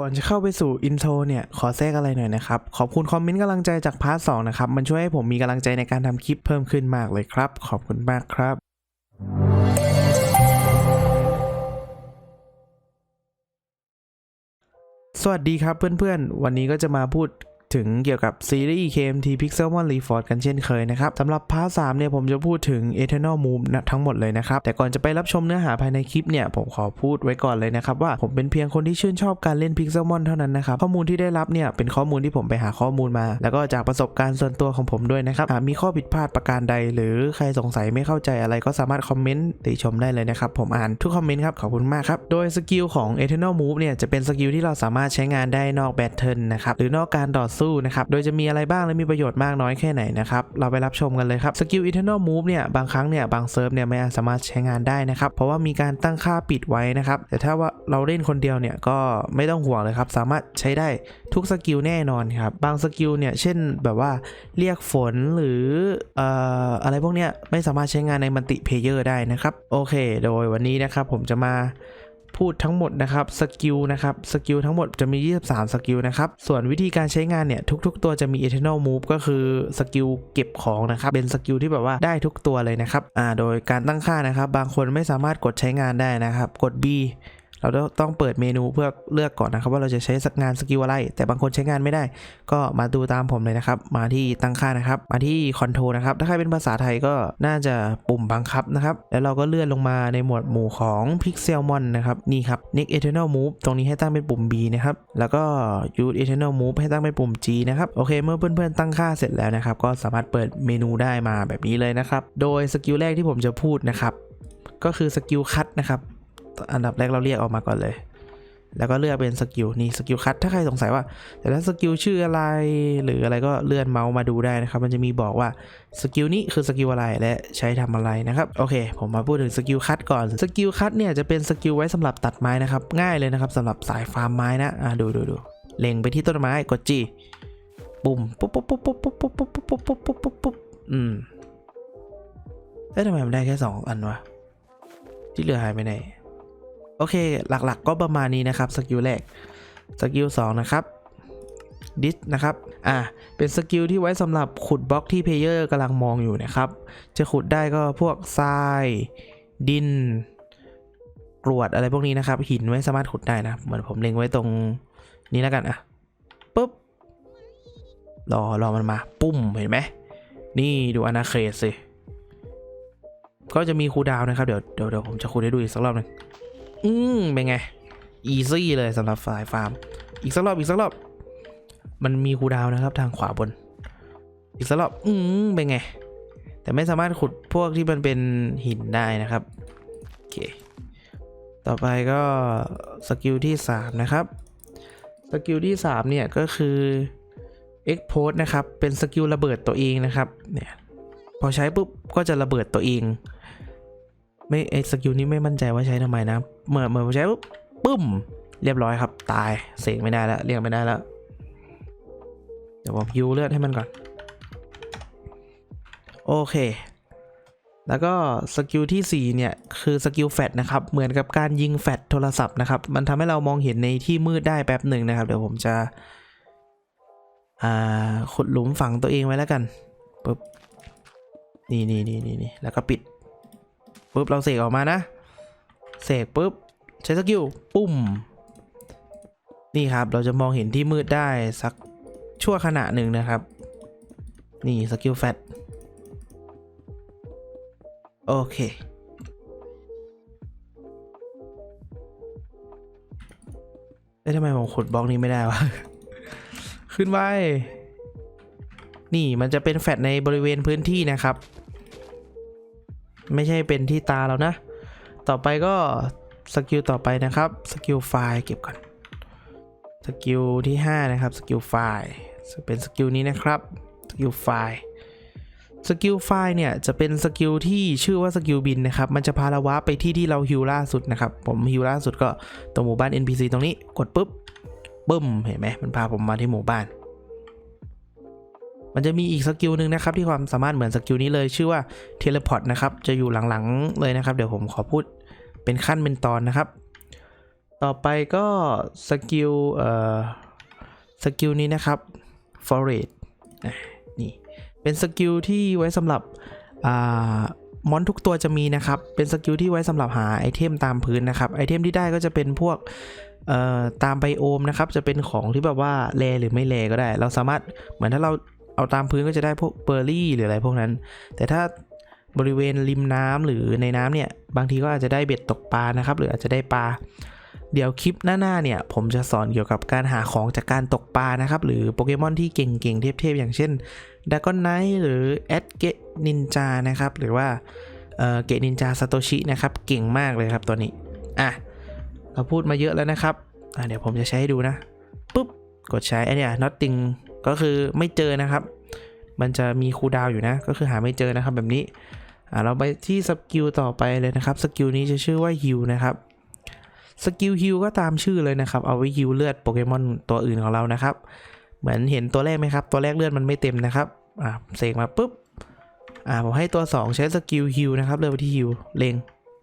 ก่อนจะเข้าไปสู่อินโทรเนี่ย ขอแทรกอะไรหน่อยนะครับ ขอบคุณคอมเมนต์กำลังใจจากพาร์ทสองนะครับ มันช่วยให้ผมมีกำลังใจในการทำคลิปเพิ่มขึ้นมากเลยครับ ขอบคุณมากครับ สวัสดีครับเพื่อนๆ วันนี้ก็จะมาพูด ถึงเกี่ยวกับซีรีส์ KMT Pixelmon Reforge กันเช่นเคยนะครับสำหรับพาร์ทสามเนี่ยผมจะพูดถึง Eternal Move นะทั้งหมดเลยนะครับ แต่ก่อนจะไปรับชมเนื้อหาภายในคลิปเนี่ยผมขอพูดไว้ก่อนเลยนะครับว่าผมเป็นเพียงคนที่ชื่นชอบการเล่น Pixelmon เท่านั้นนะครับ ข้อมูลที่ได้รับเนี่ยเป็นข้อมูลที่ผมไปหาข้อมูลมา แล้วก็จากประสบการณ์ส่วนตัวของผมด้วยนะครับหากมีข้อผิดพลาดประการใด หรือใครสงสัยไม่เข้าใจอะไรก็สามารถคอมเมนต์ติชมได้เลยนะครับผมอ่านทุกคอมเมนต์ครับขอบคุณมากครับโดยสกิลของ Eternal Move เนี่ยจะเป็นสกิลที่เราสามารถใช้งานได้นอกแบทเทิลนะครับหรือนอกการต่อสู้นะครับ โดยจะมีอะไรบ้างและมีประโยชน์มากน้อยแค่ไหนนะครับ เราไปรับชมกันเลยครับ สกิล Eternal Move เนี่ย บางครั้งเนี่ย บางเซิร์ฟเนี่ยไม่สามารถใช้งานได้นะครับ เพราะว่ามีการตั้งค่าปิดไว้นะครับ แต่ถ้าว่าเราเล่นคนเดียวเนี่ยก็ไม่ต้องห่วงเลยครับ สามารถใช้ได้ทุกสกิลแน่นอนครับ บางสกิลเนี่ย เช่นแบบว่าเรียกฝนหรือเอ่ออะไรพวกเนี้ยไม่สามารถใช้งานในมัลติเพเยอร์ได้นะครับ โอเค โดยวันนี้นะครับผมจะมา พูดทั้งหมดนะครับสกิลนะครับสกิลทั้งหมดจะมี 23 สกิลนะครับ ส่วนวิธีการใช้งานเนี่ยทุก ๆ ตัวจะมี Eternal Move ก็คือสกิลเก็บของนะครับ เป็นสกิลที่แบบว่าได้ทุกตัวเลยนะครับอ่าโดยการตั้งค่านะครับ บางคนไม่สามารถกดใช้งานได้นะครับ กด B เราต้องเปิดเมนูเพื่อเลือกก่อนนะครับว่าเราจะใช้งานสกิลอะไร แต่บางคนใช้งานไม่ได้ ก็มาดูตามผมเลยนะครับ มาที่ตั้งค่านะครับ มาที่คอนโทรนะครับ ถ้าใครเป็นภาษาไทยก็น่าจะปุ่มบังคับนะครับ แล้วเราก็เลื่อนลงมาในหมวดหมู่ของ Pixelmon นะครับ นี่ครับ Next Eternal Move ตรงนี้ให้ตั้งเป็นปุ่ม B นะครับ แล้วก็ Use Eternal Move ให้ตั้งเป็นปุ่ม G นะครับ โอเค เมื่อเพื่อนๆตั้งค่าเสร็จแล้วนะครับ ก็สามารถเปิดเมนูได้มาแบบนี้เลยนะครับ โดยสกิลแรกที่ผมจะพูดนะครับ ก็คือสกิลคัตนะครับ อันดับแรกเราเรียกออกมาก่อนเลย แล้วก็เลือกเป็นสกิลนี่สกิลคัตถ้าใครสงสัยว่า แต่ถ้าสกิลชื่ออะไร หรืออะไรก็เลื่อนเมาส์มาดูได้นะครับ มันจะมีบอกว่าสกิลนี้คือสกิลอะไรและใช้ทำอะไรนะครับโอเค ผมมาพูดถึงสกิลคัตก่อนสกิลคัตเนี่ยจะเป็นสกิลไว้สำหรับตัดไม้นะครับง่ายเลยนะครับสำหรับสายฟาร์มไม้นะอะดูดูดูเล็งไปที่ต้นไม้กดจีปุ่มปุ๊บปุ๊บปุ๊บปุ๊บปุ๊บปุ๊บปุ๊บปุ๊บปุ๊บปุ๊บปุ๊บปุ๊บอืมเอ๊ะทำไมมันได้แค่สองอันวะที่เหลือหายไปไหน โอเค หลักๆ ก็ประมาณนี้นะครับสกิลแรกสกิล2นะครับดิสนะครับ อ่า เป็นสกิลที่ไว้สำหรับขุดบล็อกที่เพลเยอร์กำลังมองอยู่นะครับ จะขุดได้ก็พวกทราย ดิน กรวดอะไรพวกนี้นะครับ หินไม่สามารถขุดได้นะ เหมือนผมเล็งไว้ตรงนี้แล้วกันอะปุ๊บ รอ รอมันมา ปุ้ม เห็นไหม นี่ดูอนาเขตสิ ก็จะมีคูดาวน์นะครับ เดี๋ยวเดี๋ยวเดี๋ยวผมจะคูดให้ดูอีกสักรอบหนึ่ง อืมเป็นไง อีซี่เลยสำหรับฝ่ายฟาร์ม อีกสักรอบอีกสักรอบ มันมีคูดาวน์นะครับ ทางขวาบน อีกสักรอบ อืมเป็นไง แต่ไม่สามารถขุดพวกที่มันเป็นหินได้นะครับ โอเค ต่อไปก็สกิลที่ 3 นะครับ สกิลที่ 3 เนี่ยก็คือ e x p o s e นะครับ เป็นสกิลระเบิดตัวเองนะครับ เนี่ย พอใช้ปุ๊บก็จะระเบิดตัวเอง ไม่ไอสกิลนี้ไม่มั่นใจว่าใช้ทำไมนะเหมื่อนเหมื่อนใช้ปุ๊บปึ้ม เรียบร้อยครับ ตายเสกไม่ได้แล้วเรียกไม่ได้แล้ว เดี๋ยวผมฮิวเลือดให้มันก่อน โอเค แล้วก็สกิลที่ 4 เนี่ย คือสกิลแฟดนะครับ เหมือนกับการยิงแฟดโทรศัพท์นะครับ มันทำให้เรามองเห็นในที่มืดได้แป๊บหนึ่งนะครับ เดี๋ยวผมจะอ่าขุดหลุมฝังตัวเองไว้แล้วกันปุ๊บนี่นี่นี่นี่นี่แล้วก็ปิด ปุ๊บเราเสกออกมานะ เสกปุ๊บใช้สกิลปุ้ม นี่ครับเราจะมองเห็นที่มืดได้สักชั่วขณะหนึ่งนะครับ นี่สกิลแฟตโอเคเอ๊ะทำไมผมขุดบล็อกนี้ไม่ได้วะ ขึ้นไว้นี่มันจะเป็นแฟตในบริเวณพื้นที่นะครับ ไม่ใช่เป็นที่ตาเรานะ ต่อไปก็สกิลต่อไปนะครับสกิลไฟล์เก็บก่อนสกิลที่5นะครับสกิลไฟล์เป็นสกิลนี้นะครับสกิลไฟล์สกิลไฟล์เนี่ยจะเป็นสกิลที่ชื่อว่าสกิลบินนะครับ มันจะพาเราวาไปที่ที่เราฮิวล่าสุดนะครับ ผมฮิวล่าสุดก็ตรงหมู่บ้าน NPC ตรงนี้กดปุ๊บบึ้มเห็นไหมมันพาผมมาที่หมู่บ้าน มันจะมีอีกสกิลหนึ่งนะครับที่ความสามารถเหมือนสกิลนี้เลยชื่อว่าเทเลพอร์ตนะครับจะอยู่หลังๆเลยนะครับ เดี๋ยวผมขอพูดเป็นขั้นเป็นตอนนะครับ ต่อไปก็สกิลเอ่อสกิลนี้นะครับ forage นี่เป็นสกิลที่ไว้สำหรับอ่ามอนทุกตัวจะมีนะครับ เป็นสกิลที่ไว้สำหรับหาไอเทมตามพื้นนะครับ ไอเทมที่ได้ก็จะเป็นพวกเอ่อตามไบโอมนะครับ จะเป็นของที่แบบว่าแรหรือไม่แรก็ได้ เราสามารถเหมือนถ้าเรา เอาตามพื้นก็จะได้พวกเบอร์รี่หรืออะไรพวกนั้น แต่ถ้าบริเวณริมน้ำหรือในน้ำเนี่ย บางทีก็อาจจะได้เบ็ดตกปลานะครับ หรืออาจจะได้ปลา เดี๋ยวคลิปหน้าๆเนี่ย ผมจะสอนเกี่ยวกับการหาของจากการตกปลานะครับ หรือโปเกมอนที่เก่งๆ เทพๆ อย่างเช่นด a กอนไนท์หรือแอดเกตนินจานะครับ หรือว่าเกตนินจาซาโตชินะครับ เก่งมากเลยครับตัวนี้ อะ เราพูดมาเยอะแล้วนะครับ อะเดี๋ยวผมจะใช้ให้ดูนะ ปุ๊บ กดใช้ไอเนี่ย nothing ก็คือไม่เจอนะครับ มันจะมีคูดาวอยู่นะ ก็คือหาไม่เจอนะครับแบบนี้อะเราไปที่สกิลต่อไปเลยนะครับสกิลนี้จะชื่อว่าฮิวนะครับสกิลฮิวก็ตามชื่อเลยนะครับ เอาไว้ฮิวเลือดโปเกมอนตัวอื่นของเรานะครับ เหมือนเห็นตัวแรกไหมครับ ตัวแรกเลือดมันไม่เต็มนะครับอ่าเสกมาปุ๊บอ่าผมให้ตัว 2 ใช้สกิลฮิวนะครับเลือกไปที่ฮิวเล็ง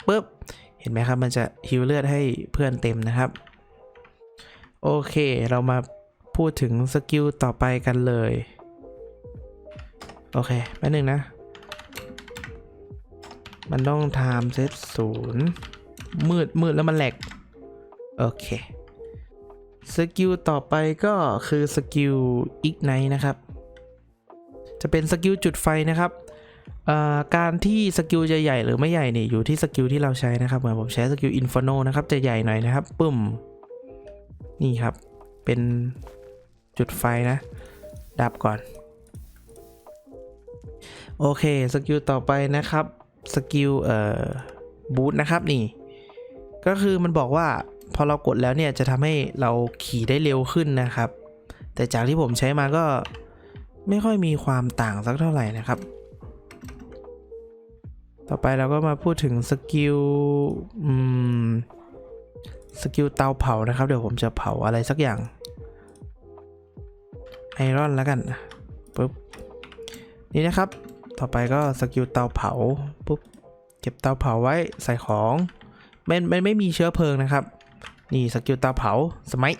ปุ๊บเห็นไหมครับ มันจะฮิวเลือดให้เพื่อนเต็มนะครับ โอเค เรามา พูดถึงสกิลต่อไปกันเลย โอเคแป๊บนึงนะ มันต้อง time set ศูนย์มืดมืดแล้วมันแหลก โอเค สกิลต่อไปก็คือสกิล ignite นะครับ จะเป็นสกิลจุดไฟนะครับการที่สกิลจะใหญ่หรือไม่ใหญ่เนี่ยอยู่ที่สกิลที่เราใช้นะครับเหมือนผมใช้สกิล inferno นะครับจะใหญ่หน่อยนะครับปึ้มนี่ครับเป็น จุดไฟนะ ดับก่อน โอเค สกิลต่อไปนะครับ สกิลเอ่อบูทนะครับนี่ ก็คือมันบอกว่าพอเรากดแล้วเนี่ยจะทำให้เราขี่ได้เร็วขึ้นนะครับ แต่จากที่ผมใช้มาก็ไม่ค่อยมีความต่างสักเท่าไหร่นะครับ ต่อไปเราก็มาพูดถึงสกิลอืมสกิลเตาเผานะครับ เดี๋ยวผมจะเผาอะไรสักอย่าง ไอรอนแล้วกันปุ๊บนี่นะครับ ต่อไปก็สกิลเตาเผาปุ๊บเก็บเตาเผาไว้ใส่ของมันมันไม่มีเชื้อเพลิงนะครับ นี่สกิลเตาเผาสมัย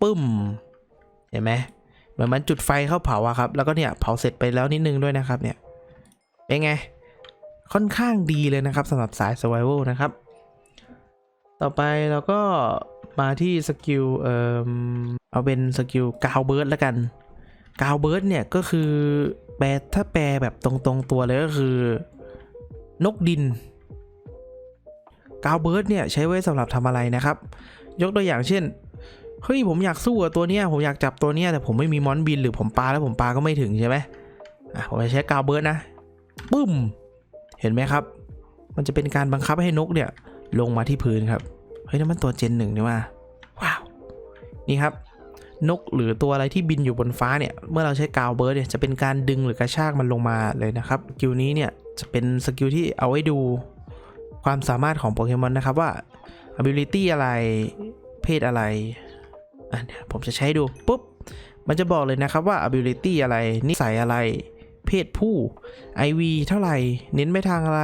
ปึ้มเห็นไหมเหมือนมันจุดไฟเข้าเผาอะครับ แล้วก็เนี่ยเผาเสร็จไปแล้วนิดนึงด้วยนะครับเนี่ยเป็นไง ค่อนข้างดีเลยนะครับสำหรับสาย survival นะครับ ต่อไปเราก็ มาที่สกิลเอ่อเอาเป็นสกิลกาวเบิร์ดแล้วกันกาวเบิร์ดเนี่ยก็คือแปลถ้าแปลแบบตรงๆตัวเลยก็คือนกดินกาวเบิร์ดเนี่ยใช้ไว้สำหรับทำอะไรนะครับ ยกตัวอย่างเช่นเฮ้ยผมอยากสู้กับตัวเนี้ยผมอยากจับตัวเนี้ยแต่ผมไม่มีมอนบินหรือผมปลาแล้วผมปลาก็ไม่ถึงใช่ไหมอะผมจะใช้กาวเบิร์ดนะปึ้ม เห็นไหมครับ มันจะเป็นการบังคับให้นกเนี่ยลงมาที่พื้นครับ เฮ้ยนั่นมันตัวเจนหนึ่งนี่ว่าว้าว นี่ครับ นกหรือตัวอะไรที่บินอยู่บนฟ้าเนี่ย เมื่อเราใช้กาวเบิร์ดเนี่ยจะเป็นการดึงหรือกระชากมันลงมาเลยนะครับสกิลนี้เนี่ยจะเป็นสกิลที่เอาไว้ดูความสามารถของโปเกมอนนะครับว่า ability อะไรเพศอะไรอะเดี๋ยวผมจะใช้ดูปุ๊บ มันจะบอกเลยนะครับว่า ability อะไร นิสัยอะไร เพศผู้ IV เท่าไหร่ เน้นไปทางอะไร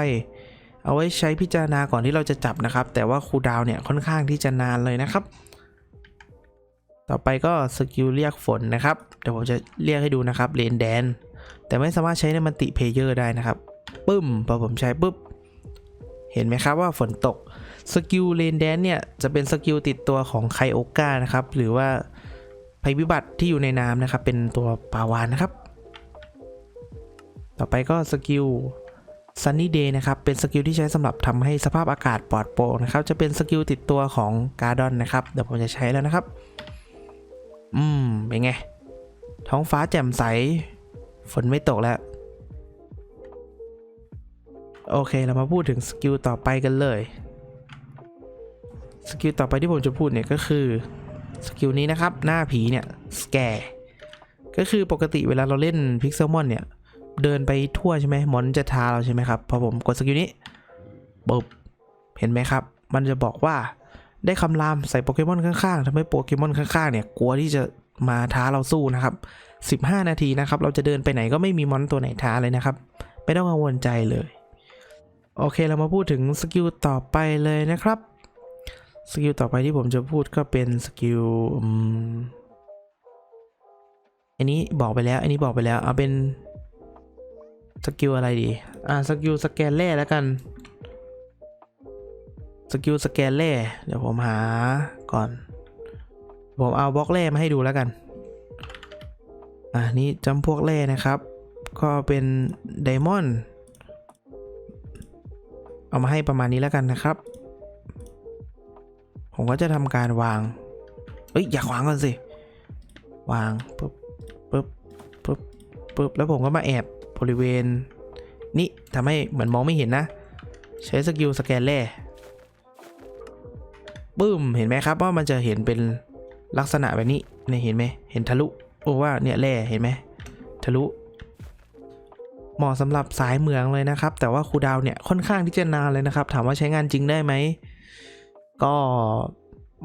เอาไว้ใช้พิจารณาก่อนที่เราจะจับนะครับ แต่ว่าคูดาวเนี่ยค่อนข้างที่จะนานเลยนะครับ ต่อไปก็สกิลเรียกฝนนะครับ เดี๋ยวผมจะเรียกให้ดูนะครับเลนแดน แต่ไม่สามารถใช้ในมันติเพเยอร์ได้นะครับปึ้มพอผมใช้ปุ๊บเห็นไหมครับว่าฝนตกสกิลเลนแดนเนี่ยจะเป็นสกิลติดตัวของไคโอกานะครับ หรือว่าภัยพิบัติที่อยู่ในน้ำนะครับ เป็นตัวปาวานนะครับ ต่อไปก็สกิล Sunny Day นะครับเป็นสกิลที่ใช้สำหรับทำให้สภาพอากาศปลอดโปร่งนะครับจะเป็นสกิลติดตัวของการ์ดอนนะครับเดี๋ยวผมจะใช้แล้วนะครับ อืมเป็นไง ท้องฟ้าแจ่มใส ฝนไม่ตกแล้ว โอเคเรามาพูดถึงสกิลต่อไปกันเลยสกิลต่อไปที่ผมจะพูดเนี่ยก็คือสกิลนี้นะครับหน้าผีเนี่ยสแกร์ก็คือปกติเวลาเราเล่นพิกเซลมอนเนี่ย เดินไปทั่วใช่ไหมมอนจะท้าเราใช่ไหมครับพอผมกดสกิลนี้ปุ๊บเห็นไหมครับ มันจะบอกว่าได้คำรามใส่โปเกมอนข้างๆทำให้โปเกมอนข้างๆเนี่ยกลัวที่จะมาท้าเราสู้นะครับ 15 นาทีนะครับ เราจะเดินไปไหนก็ไม่มีมอนตัวไหนท้าเลยนะครับ ไม่ต้องกังวลใจเลย โอเคเรามาพูดถึงสกิลต่อไปเลยนะครับ สกิลต่อไปที่ผมจะพูดก็เป็นสกิลอันนี้บอกไปแล้ว อันนี้บอกไปแล้ว เอาเป็น สกิลอะไรดี อ่าสกิลสแกนแร่แล้วกัน สกิลสแกนแร่เดี๋ยวผมหาก่อน ผมเอาบล็อกแร่มาให้ดูแล้วกัน อ่านี่จำพวกแร่นะครับ ก็เป็นไดมอนด์เอามาให้ประมาณนี้แล้วกันนะครับ ผมก็จะทำการวาง เอ้ยอย่าขวางก่อนสิ วางปุ๊บปุ๊บปุ๊บปุ๊บแล้วผมก็มาแอบ บริเวณ นี้ทำให้เหมือนมองไม่เห็นนะ ใช้สกิลสแกนแร่บึ้มเห็นไหมครับว่ามันจะเห็นเป็นลักษณะแบบนี้เนี่ยเห็นไหมเห็นทะลุโอ้ว่าเนี่ยแร่เห็นไหมทะลุเหมาะสำหรับสายเมืองเลยนะครับ แต่ว่าคูดาวเนี่ยค่อนข้างที่จะนานเลยนะครับ ถามว่าใช้งานจริงได้ไหมก็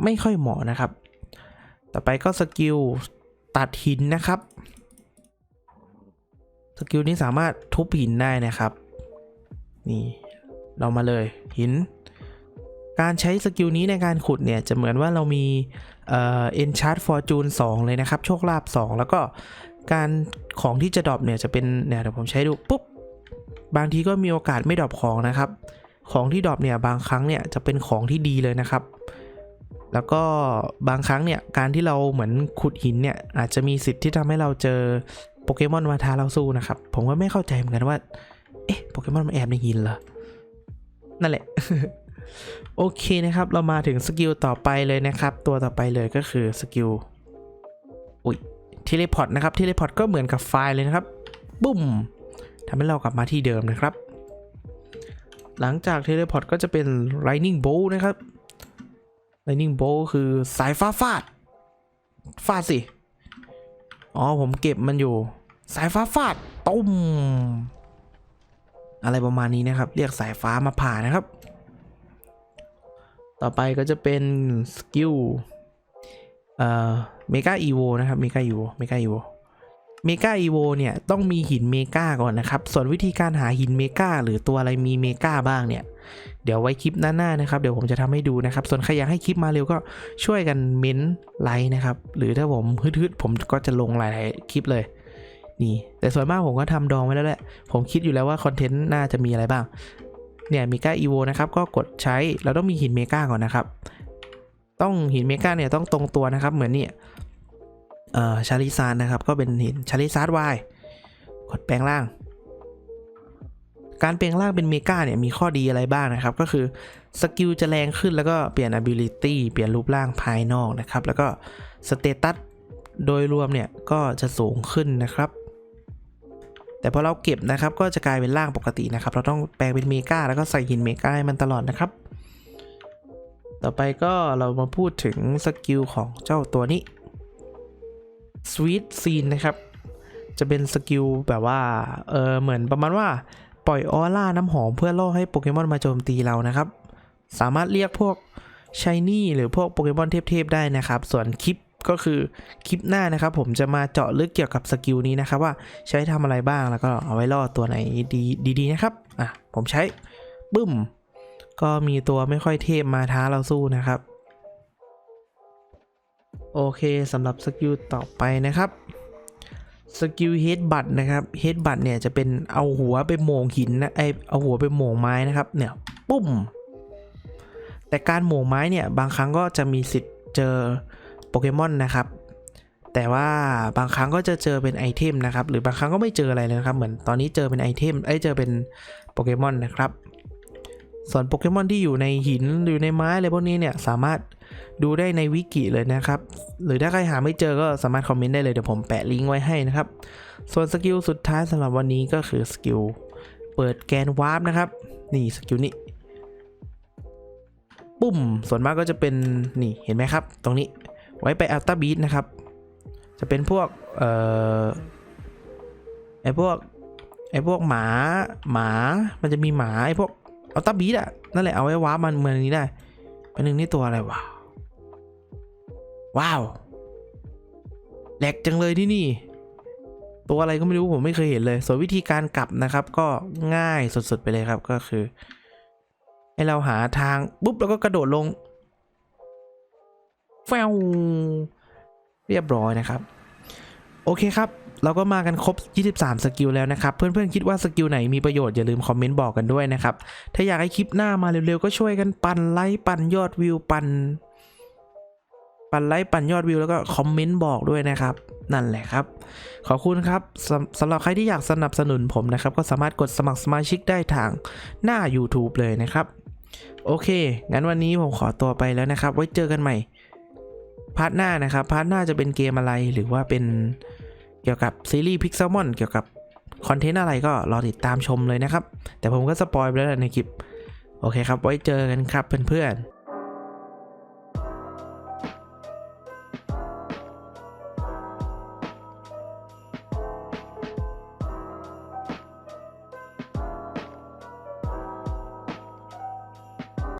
ไม่ค่อยเหมาะนะครับ ต่อไปก็สกิลตัดหินนะครับ สกิลนี้สามารถทุบหินได้นะครับ นี่เรามาเลยหิน การใช้สกิลนี้ในการขุดเนี่ยจะเหมือนว่าเรามีเอ่อ enchant fortune 2เลยนะครับ โชคลาภ2แล้วก็การของที่จะดรอปเนี่ยจะเป็นเนี่ยเดี๋ยวผมใช้ดูปุ๊บบางทีก็มีโอกาสไม่ดรอปของนะครับ ของที่ดรอปเนี่ยบางครั้งเนี่ยจะเป็นของที่ดีเลยนะครับ แล้วก็บางครั้งเนี่ยการที่เราเหมือนขุดหินเนี่ยอาจจะมีสิทธิ์ที่ทำให้เราเจอ โปเกมอนมาท้าเราสู้นะครับ ผมก็ไม่เข้าใจเหมือนกันว่า เอ๊ะโปเกมอนมันแอบในหินเหรอ นั่นแหละ โอเคนะครับ เรามาถึงสกิลต่อไปเลยนะครับ ตัวต่อไปเลยก็คือสกิล อุ้ยเทเลพอร์ตนะครับเทเลพอร์ตก็เหมือนกับไฟล์เลยนะครับ บุ้มทำให้เรากลับมาที่เดิมนะครับ หลังจากเทเลพอร์ตก็จะเป็น Lightning Bolt นะครับ Lightning Bolt คือสายฟ้าฟาด ฟาดสิ อ๋อ ผมเก็บมันอยู่ สายฟ้าฟาดตุ้มอะไรประมาณนี้นะครับ เรียกสายฟ้ามาผ่านะครับ ต่อไปก็จะเป็นสกิลเอ่อเมกาอีโวนะครับเมกาอีโวเมกาอีโวเมกาอีโวเนี่ยต้องมีหินเมกาก่อนนะครับ ส่วนวิธีการหาหินเมกาหรือตัวอะไรมีเมกาบ้างเนี่ย เดี๋ยวไว้คลิปหน้าๆนะครับ เดี๋ยวผมจะทำให้ดูนะครับ ส่วนใครอยากให้คลิปมาเร็วก็ช่วยกันเม้นไลค์นะครับ หรือถ้าผมฮึดๆผมก็จะลงหลายๆคลิปเลย นี่ แต่ส่วนมากผมก็ทำดองไว้แล้วแหละ ผมคิดอยู่แล้วว่าคอนเทนต์น่าจะมีอะไรบ้าง เนี่ยเมกาอีโวนะครับ ก็กดใช้ เราต้องมีหินเมกาก่อนนะครับ ต้องหินเมกาเนี่ยต้องตรงตัวนะครับ เหมือนเนี่ยเอ่อชาลิซานนะครับ ก็เป็นหินชาลิซาร์วายกดแปลงร่าง การแปลงร่างเป็นเมกาเนี่ยมีข้อดีอะไรบ้างนะครับ ก็คือสกิลจะแรงขึ้นแล้วก็เปลี่ยน ability เปลี่ยนรูปร่างภายนอกนะครับ แล้วก็สเตตัสโดยรวมเนี่ยก็จะสูงขึ้นนะครับ แต่พอเราเก็บนะครับก็จะกลายเป็นร่างปกตินะครับ เราต้องแปลงเป็นเมกาแล้วก็ใส่หินเมกาให้มันตลอดนะครับ ต่อไปก็เรามาพูดถึงสกิลของเจ้าตัวนี้ Sweet Scene นะครับ จะเป็นสกิลแบบว่า เออเหมือนประมาณว่าปล่อยออร่าน้ำหอมเพื่อล่อให้โปเกมอนมาโจมตีเรานะครับ สามารถเรียกพวกชายนี่หรือพวกโปเกมอนเทพๆได้นะครับ ส่วนคลิป ก็คือคลิปหน้านะครับ ผมจะมาเจาะลึกเกี่ยวกับสกิลนี้นะครับว่าใช้ทำอะไรบ้างแล้วก็เอาไว้ล่อตัวไหนดีดีๆนะครับอะผมใช้บึ้ม ก็มีตัวไม่ค่อยเทพมาท้าเราสู้นะครับ โอเคสำหรับสกิลต่อไปนะครับสกิลเฮดบัตนะครับเฮดบัตเนี่ยจะเป็นเอาหัวไปโหมงหินนะไอเอาหัวไปโหมงไม้นะครับเนี่ยปุ้มแต่การโหมงไม้เนี่ยบางครั้งก็จะมีสิทธิ์เจอ โปเกมอนนะครับ แต่ว่าบางครั้งก็จะเจอเป็นไอเทมนะครับ หรือบางครั้งก็ไม่เจออะไรเลยนะครับ เหมือนตอนนี้เจอเป็นไอเทมไอเจอเป็นโปเกมอนนะครับ ส่วนโปเกมอนที่อยู่ในหินอยู่ในไม้อะไรพวกนี้เนี่ยสามารถดูได้ในวิกิเลยนะครับ หรือถ้าใครหาไม่เจอก็สามารถคอมเมนต์ได้เลยเดี๋ยวผมแปะลิงก์ไว้ให้นะครับ ส่วนสกิลสุดท้ายสำหรับวันนี้ก็คือสกิลเปิดแกนวาร์ปนะครับ นี่สกิลนี้ปุ่มส่วนมากก็จะเป็นนี่เห็นไหมครับ ตรงนี้ ไว้ไปอัลต้าบีทนะครับ จะเป็นพวก เอ่อ ไอพวก ไอพวกหมา หมา มันจะมีหมา ไอพวกอัลต้าบีทอะนั่นแหละ เอาไว้ว้ามันเมืองนี้ได้เป็นหนึ่งนี่ตัวอะไรวะ ว้าว แหลกจังเลยที่นี่ ตัวอะไรก็ไม่รู้ผมไม่เคยเห็นเลย ส่วนวิธีการกลับนะครับ ก็ง่ายสุดๆไปเลยครับก็คือ ให้เราหาทางปุ๊บแล้วก็กระโดดลง แฟวเรียบร้อยนะครับ โอเคครับ เราก็มากันครบ 23 สกิลแล้วนะครับ เพื่อนๆคิดว่าสกิลไหนมีประโยชน์อย่าลืมคอมเมนต์บอกกันด้วยนะครับ ถ้าอยากให้คลิปหน้ามาเร็วๆ ก็ช่วยกันปั่นไลค์ปั่นยอดวิวปั่นปั่นไลค์ปั่นยอดวิวแล้วก็คอมเมนต์บอกด้วยนะครับ นั่นแหละครับ ขอบคุณครับสำสำหรับใครที่อยากสนับสนุนผมนะครับ ก็สามารถกดสมัครสมาชิกได้ทางหน้า YouTube เลยนะครับ โอเค งั้นวันนี้ผมขอตัวไปแล้วนะครับ ไว้เจอกันใหม่ พาร์ทหน้านะครับพาร์ทหน้าจะเป็นเกมอะไรหรือว่าเป็นเกี่ยวกับซีรีส์พิกเซลมอนเกี่ยวกับคอนเทนต์อะไรก็รอติดตามชมเลยนะครับ แต่ผมก็สปอยไปแล้วในคลิป โอเคครับ ไว้เจอกันครับเพื่อนๆ